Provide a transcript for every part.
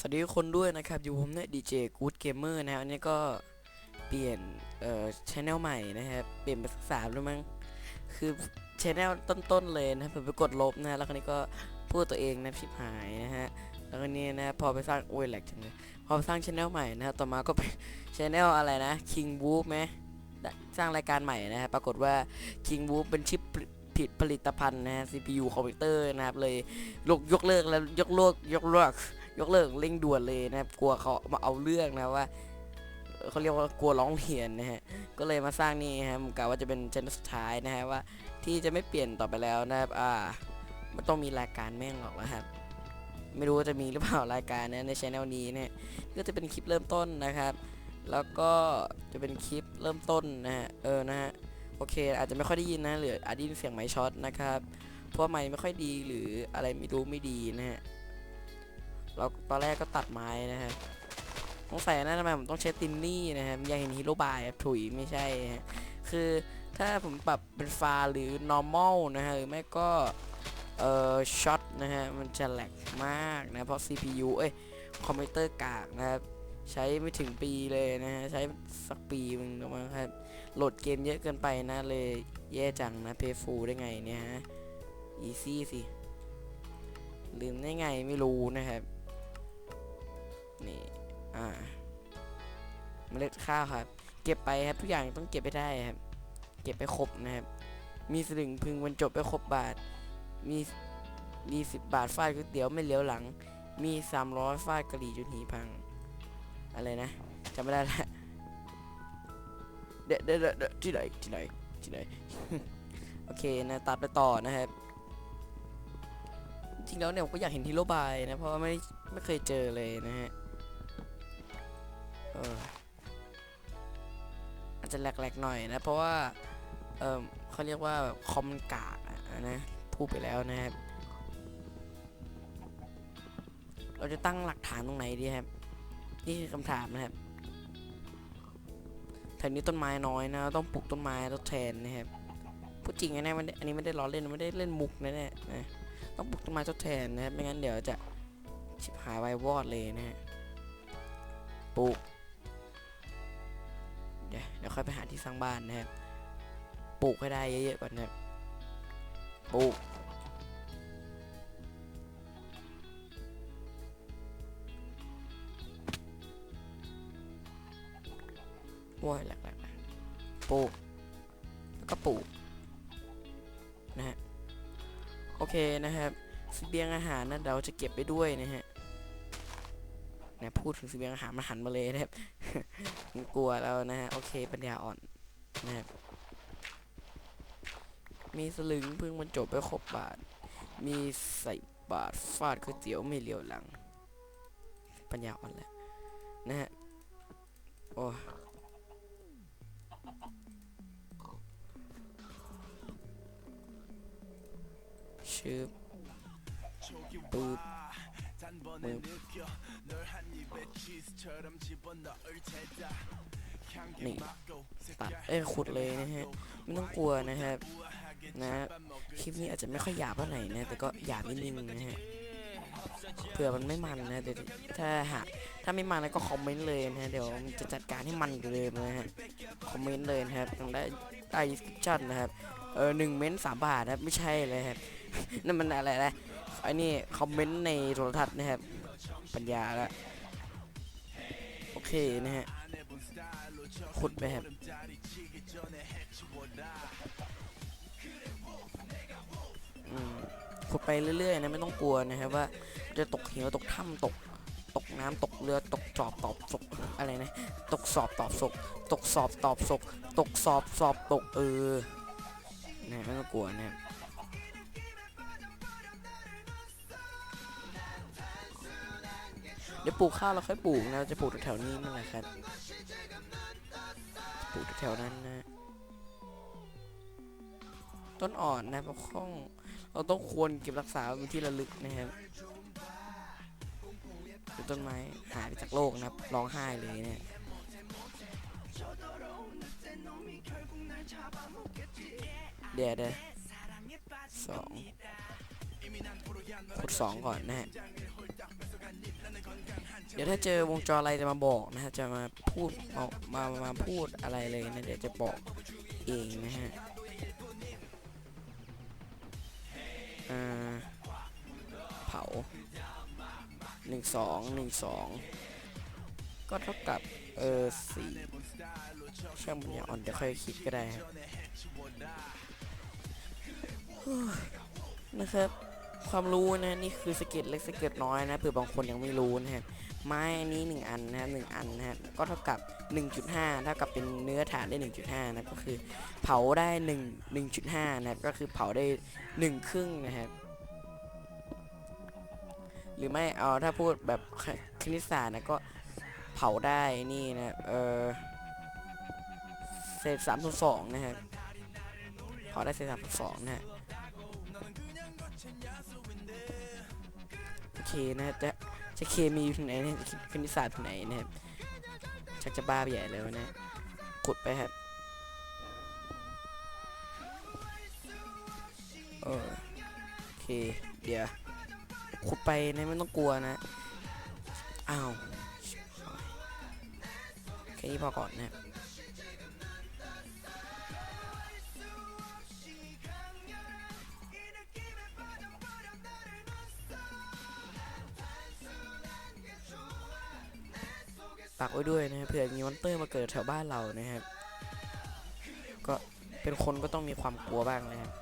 สวัสดีทุกคนด้วยนะครับอยู่ผมเนี่ยดีเจกู๊ดเกมเมอร์นะครับอันนี้ก็เปลี่ยนเอ่อชแนลใหม่นะครับเปลี่ยนไปสักสามแล้วมั้งคือชแนลต้นๆเลยนะผมไปกดลบนะฮะแล้วคราวนี้ก็พูดตัวเองนะชิบหายนะฮะแล้วก็นี่นะพอไปสร้างโอ้ยแหลกจังเลยพอไปสร้างชแนลใหม่นะฮะต่อมาก็เป็นชแนลอะไรนะ King Whoop ไหมสร้างรายการใหม่นะฮะปรากฏว่า King w o o p เป็นชิปผิดผลิตภัณฑ์นะฮะ CPU คอมพิวเตอร์นะครับเลยยกยกเลิกแล้วยกเลิกยกเลิก ยกเลิกเร่งด่วนเลยนะครับกลัวเขามาเอาเรื่องนะว่าเขาเรียกว่ากลัวร้องเรียนนะฮะก็เลยมาสร้างนี่ฮะผมกะว่าจะเป็นชนสุดท้ายนะฮะว่าที่จะไม่เปลี่ยนต่อไปแล้วนะครับอ่าไม่ต้องมีรายการแม่งหรอกนะครับไม่รู้ว่าจะมีหรือเปล่ารายการนะในช anel นี้เนี่ยก็จะเป็นคลิปเริ่มต้นนะครับ แล้วก็จะเป็นคลิปเริ่มต้นนะฮะเออนะฮะโอเค อาจจะไม่ค่อยได้ยินนะหรืออาจได้ยินเสียงไมค์ช็อตนะครับเพราะว่าไมค์ไม่ค่อยดีหรืออะไรไม่รู้ไม่ดีนะฮะ เราตอนแรกก็ตัดไม้นะฮะสงสัยนะทำไมผมต้องใช้ตินนี่นะฮะอยากเห็นฮีโร่บายถุยไม่ใช่ฮะคือถ้าผมปรับเป็นฟาหรือ normal นะฮะหรือไม่ก็เอ่อช็อตนะฮะมันจะแหลกมากนะเพราะ CPU เอ้ยคอมพิวเตอร์กากนะครับใช้ไม่ถึงปีเลยนะฮะใช้สักปีมึงหรือมั้งครับโหลดเกมเยอะเกินไปนะเลยแย่จังนะเพย์ฟูได้ไงเนี่ยฮะ easy สิลืมได้ไงไม่รู้นะครับ นี่อ่าเมล็ดข้าวครับ เก็บไปครับทุกอย่างต้องเก็บไปได้ครับ เก็บไปครบนะครับ มีสลึงพึงบรรจบไปครบบาท มีมีสิบบาทฟาดก๋วยเตี๋ยวไม่เลี้ยวหลัง มีสามร้อยฟาดกะหรี่จนหีพัง อะไรนะจำไม่ได้ละเดะเดะเดะเดที่ไหนที่ไหนที่ไหนโอเคนะตัดไปต่อนะครับจริงแล้วเนี่ยผมก็อยากเห็นฮีโร่บายนะเพราะว่าไม่ไม่เคยเจอเลยนะฮะ อออาจจะแหลกๆหน่อยนะ เพราะว่า เออเขาเรียกว่าแบบคอมกากนะพูดไปแล้วนะครับ เราจะตั้งหลักฐานตรงไหนดีครับ นี่คือคำถามนะครับแถวนี้ต้นไม้น้อยนะ ต้องปลูกต้นไม้ทดแทนนะครับพูดจริงนะเนี่ยมันอันนี้ไม่ได้ล้อเล่นไม่ได้เล่นมุกนะเนี่ยนะต้องปลูกต้นไม้ทดแทนนะครับไม่งั้นเดี๋ยวจะชิบหายไวายวอดเลยนะฮะปลูก ค่อยไปหาที่สร้างบ้านนะครับปลูกให้ได้เยอะๆก่อนนะครับปลูกว้ยหลักๆปลูกแล้วก็ปลูกนะฮะโอเคนะครับเสบียงอาหารนะเราจะเก็บไปด้วยนะฮะนะพูดถึงเสบียงอาหารมาหันมาเลยนะครับ มันกลัวแล้วนะฮะ โอเค ปัญญาอ่อนนะครับมีสลึงเพิ่งมันจบไปครบบาท มีใส่บาทฟาดก๋วยเตี๋ยวไม่เลี้ยวหลัง ปัญญาอ่อนแหละนะฮะ โอ้ชื่อปึ๊บปึ๊บ นี่ตัดเอ้ยขุดเลยนะฮะ ไม่ต้องกลัวนะครับ นะคลิปนี้อาจจะไม่ค่อยหยาบเท่าไหร่นะ แต่ก็หยาบนิดนึงนะฮะเผื่อมันไม่มันนะแต่ถ้าหากถ้าไม่มันแล้วก็คอมเมนต์เลยนะฮะเดี๋ยวผมจะจัดการให้มันกว่าเดิมนะฮะคอมเมนต์เลยนะครับทางได้ใต้ดีสคริปชั่นนะครับเออหนึ่งเม้นต์สามบาทนะครับไม่ใช่เลยครับนั่นมันอะไรนะไอ้นี่คอมเมนต์ในโทรทัศน์นะครับปัญญาละโอ เคนะฮะ ขุดไปครับอืมขุดไปเรื่อยๆนะไม่ต้องกลัวนะครับว่าจะตกเหวตกถ้ำตก ตกน้ำตกเรือตกจอบตอบศกอะไรนะ ตกสอบตอบศก ตกสอบตอบศก ตกสอบสอบตกเออนะไม่ต้องกลัวนะครับ ดี๋ยวปลูกข้าวเราค่อยปลูกนะเราจะปลูกแถวๆนี้นั่นแหละครับปลูกแถวๆนั้นนะ ต้นอ่อนนะเพราะข้อง เราต้องควรเก็บรักษาเป็นที่ระลึกนะครับดูต้นไม้หายไปจากโลกนะครับร้องไห้เลยเนี่ยเดี๋ยวเดี๋ยวสองขุดสองก่อนนะฮะ เดี๋ยวถ้าเจอวงจรอะไรจะมาบอกนะฮะจะมาพูดมามามาพูดอะไรเลยนะเดี๋ยวจะบอกเองนะฮะอ่าเผาหนึ่งสองหนึ่งสองก็เท่ากับเออสี่ช่างปัญญาอ่อนเดี๋ยวค่อยคิดก็ได้นะครับ ความรู้นะนี่คือสเก็ตเล็กสเก็ตน้อยนะเผื่อบางคนยังไม่รู้นะครับไม้อันนี้ 1 อันนะหนึ่งอันนะฮะก็เท่ากับ 1.5 เท่ากับเป็นเนื้อฐานได้ 1.5 นะก็คือเผาได้1 1.5 นะครับก็คือเผาได้ 1 ครึ่งนะครับหรือไม่เอาถ้าพูดแบบคณิตศาสตร์นะก็เผาได้นี่นะเออเศษ3ส่วน2นะครับเผาได้เศษ3ส่วน2นะฮะ เคนะจะจะเคมีอยู่ที่ไหนเนี่ยคณิตศาสตร์ที่ไหนนะครับชักจะบ้าใหญ่แล้วนะกดไปครับเออโอเคเดี๋ยวขุดไปนะไม่ต้องกลัวนะอ้าวแค่นี้พอก่อนนะครับ ฝากไว้ด้วยนะครับเผื่อมีมอนเตอร์มาเกิดแถวบ้านเรานะครับ ก็เป็นคนก็ต้องมีความกลัวบ้างนะครับ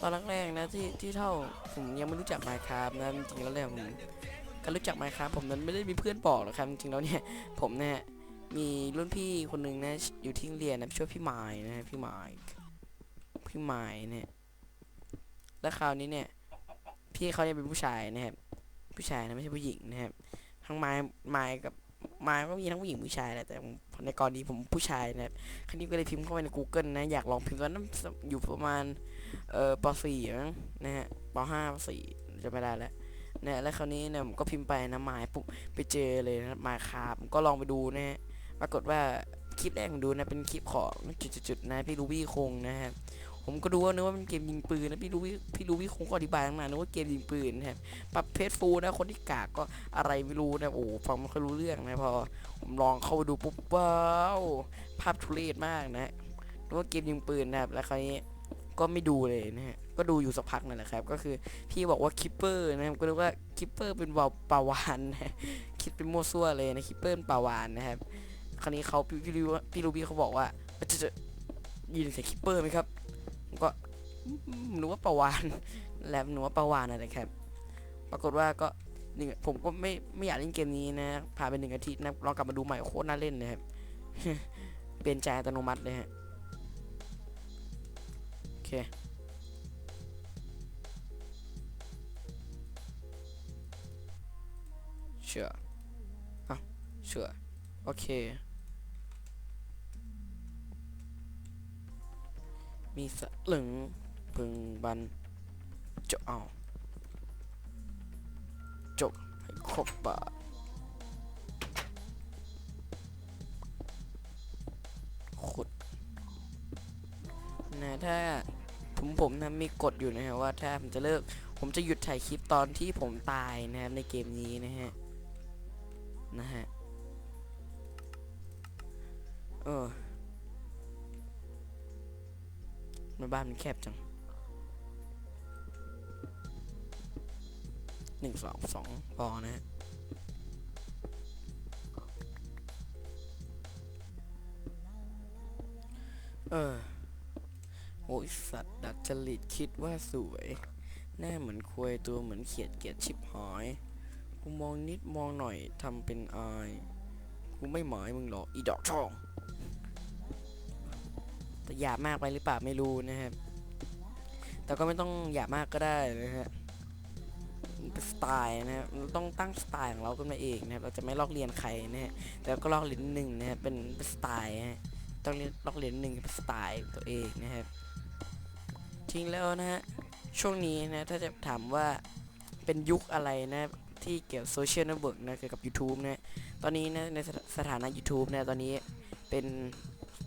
ตอนแรกๆนะที่ที่เท่าผมยังไม่รู้จัก Minecraft นะจริงๆแล้วเนี่ยผมการรู้จัก Minecraft ผมนั้นไม่ได้มีเพื่อนบอกหรอกครับจริงๆแล้วเนี่ยผมเนี่ยมีรุ่นพี่คนหนึ่งนะอยู่ที่เรียนนะชื่อพี่ไม้นะฮะพี่ไม้พี่ไม้เนี่ยแล้วคราวนี้เนี่ย พี่เขาเนี่ยเป็นผู้ชายนะครับ ผู้ชายนะไม่ใช่ผู้หญิงนะครับทั้งไม้ไม้กับไม้ก็มีทั้งผู้หญิงผู้ชายแหละแต่ในกรณีผมผู้ชายนะครับครั้นี้ก็เลยพิมพ์เข้าไปใน Google นะอยากลองพิมพ์ตอนนั้นอยู่ประมาณเอ่อป .4 มั้งนะฮะป .5 ป .4 จะไม่ได้แล้วนะแล้วคราวนี้เนี่ยผมก็พิมพ์ไปนะไม้ปุ๊บไปเจอเลยนะไม้คาบผมก็ลองไปดูนะฮะปรากฏว่าคลิปแรกผมดูนะเป็นคลิปของจุดๆๆนะพี่ลูบี้คงนะครับ ผมก็ดูว่านึกว่าเป็นเกมยิงปืนนะพี่ลูบี้พี่ลูบี้คงก็อธิบายตั้งนานนึกว่าเกมยิงปืนนะครับปรับเพจฟูนะคนที่กากก็อะไรไม่รู้นะโอ้ฟังไม่ค่อยรู้เรื่องนะพอผมลองเข้าไปดูปุ๊บว้าวภาพทุเรศมากนะนึกว่าเกมยิงปืนนะครับแล้วคราวนี้ก็ไม่ดูเลยนะฮะ ก็ดูอยู่สักพักนั่นแหละครับ ก็คือพี่บอกว่าคิปเปอร์นะครับ ก็นึกว่าคิปเปอร์เป็นวาวปาวานนะคิดเป็นมั่วซั่วเลยนะคิปเปอร์เป็นปาวานนะครับ คราวนี้เขาพี่พี่รู้พี่รูบี้เขาบอกว่าจะจะยินเสียงคิปเปอร์ไหมครับ ก็อืมนึกว่าปลาวานแล้วนึกว่าปลาวานอะไรครับ ปรากฏว่าก็หนึ่งผมก็ไม่ไม่อยากเล่นเกมนี้นะผ่านไปหนึ่งอาทิตย์นะลองกลับมาดูใหม่โคตรน่าเล่นเลยครับเปลี่ยนใจอัตโนมัติเลยฮะโอเคเชื่ออะเชื่อโอเค มีสลึงพึงบันจะเอาจบให้ครบบาทขุดนะถ้าผมผมนะมีกฎอยู่นะฮะว่าถ้าผมจะเลิก ผมจะหยุดถ่ายคลิปตอนที่ผมตายนะครับในเกมนี้นะฮะนะฮะเออ มันบ้านมันแคบจังหนึ่งสองสองพอนะฮะเออโอ้ยสัตว์ดัดจริตคิดว่าสวย หน้าเหมือนควยตัวเหมือนเขียดเกียดชิบหายกูมองนิดมองหน่อยทำเป็นอาย กูไม่หมายมึงหรอกอีดอกช่อง แต่หยาบมากไปหรือเปล่าไม่รู้นะครับ แต่ก็ไม่ต้องหยาบมากก็ได้นะฮะเป็นสไตล์นะครับเราต้องตั้งสไตล์ของเราขึ้นมาเองนะครับ เราจะไม่ลอกเลียนใครนะฮะ แต่ก็ลอกเลียนหนึ่งนะครับเป็นเป็นสไตล์ฮะ ต้องเรียนลอกเลียนหนึ่งเป็นสไตล์ตัวเองนะครับจริงแล้วนะฮะ ช่วงนี้นะ ถ้าจะถามว่าเป็นยุคอะไรนะที่เกี่ยวโซเชียลเน็ตเวิร์กนะเกี่ยวกับ YouTube นะ ตอนนี้นะในสถสถานะ YouTube นะ ตอนนี้เป็น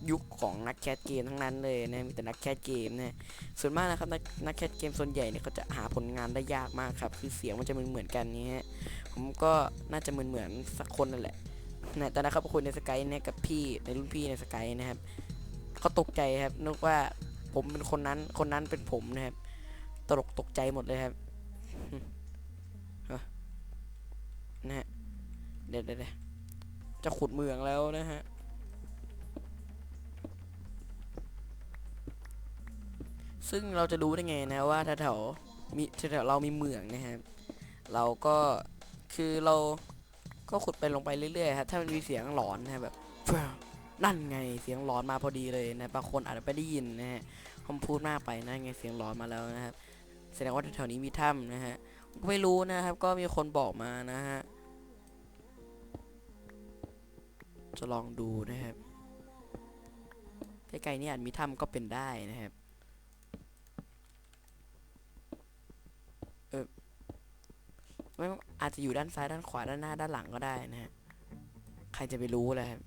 ยุคของนักแคสเกมทั้งนั้นเลยนะมีแต่นักแคสเกมนะส่วนมากนะครับนักนักแคสเกมส่วนใหญ่เนี่ยเขาจะหาผลงานได้ยากมากครับ คือเสียงมันจะเหมือนเหมือนกันนี้ฮะผมก็น่าจะเหมือนเหมือนสักคนนั่นแหละนะแต่นะครับคุยในสกายเนี่ยกับพี่ในรุ่นพี่ในสกายนะครับเขาตกใจครับนึกว่าผมเป็นคนนั้นคนนั้นเป็นผมนะครับ ตลกตกใจหมดเลยครับนะฮะเดี๋ยวเดี๋ยวเดี๋ยวจะขุดเมืองแล้วนะฮะ ซึ่งเราจะรู้ได้ไงนะว่าแถวๆมีแถวๆเรามีเมืองนะครับ เราก็คือเราก็ขุดไปลงไปเรื่อยๆครับถ้ามันมีเสียงหลอนนะแบบนั่นไงเสียงหลอนมาพอดีเลยนะบางคนอาจจะไม่ได้ยินนะฮะผมพูดมากไปนั่นไงเสียงหลอนมาแล้วนะครับแสดงว่าแถวๆนี้มีถ้ำนะฮะไม่รู้นะครับ ก็มีคนบอกมานะฮะจะลองดูนะครับใกล้ๆนี่อาจมีถ้ำก็เป็นได้นะครับ เออไม่อาจจะอยู่ด้านซ้ายด้านขวาด้านหน้าด้านหลังก็ได้นะฮะใครจะไปรู้เลยครับ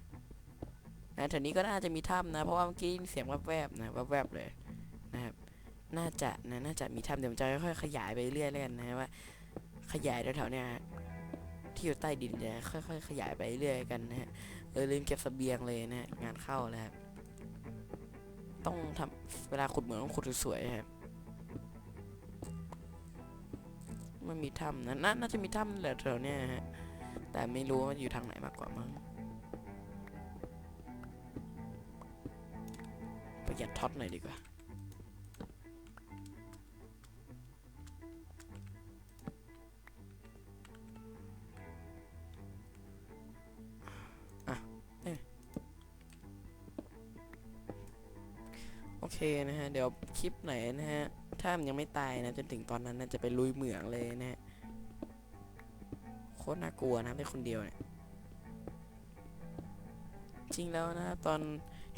นะแถวนี้ก็น่าจะมีถ้ำนะ เพราะว่าเมื่อกี้เสียงแวบๆนะแวบๆเลยนะครับน่าจะนะน่าจะมีถ้ำเดี๋ยวผมจะค่อยๆขยายไปเรื่อยๆแล้วกันนะฮะว่า ขยายแถวๆเนี้ยที่อยู่ใต้ดินจะค่อย ๆ ขยายไปเรื่อยๆกันนะฮะเออลืมเก็บสเสบียงเลยนะฮะงานเข้าแล้วครับต้องทำเวลาขุดเหมืองต้องขุดสวยๆครับ มันมีถ้ำนะนาน่าจะมีถ้ำแหละแถวเนี้ยฮะแต่ไม่รู้ว่าอยู่ทางไหนมากกว่ามั้งประหยัดท็อตหน่อยดีกว่าโอเคนะฮะ เดี๋ยวคลิปไหนนะฮะ ถ้ามันยังไม่ตายนะจนถึงตอนนั้นนะจะไปลุยเหมืองเลยนะฮะโคตรน่ากลัวนะเป็นคนเดียวเนี่ยจริงแล้วนะตอน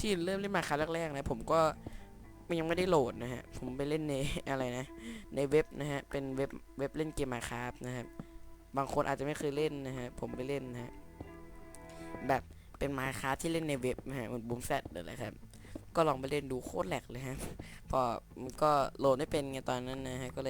ที่เริ่มเล่นมาครั้งแรกๆนะ ผมก็มันยังไม่ได้โหลดนะฮะ ผมไปเล่นในอะไรนะ ในเว็บนะฮะ เป็นเว็บเว็บเล่นเกมมาคราฟนะครับ บางคนอาจจะไม่เคยเล่นนะฮะ ผมไปเล่นนะฮะ แบบเป็นมาคราที่เล่นในเว็บนะฮะเหมือนบูมแซดเลยแหละครับ ก็ลองไปเล่นดูโคตรแหลกเลยฮะ พอมันก็โหลดไม่เป็นไงตอนนั้นนะฮะก็เลย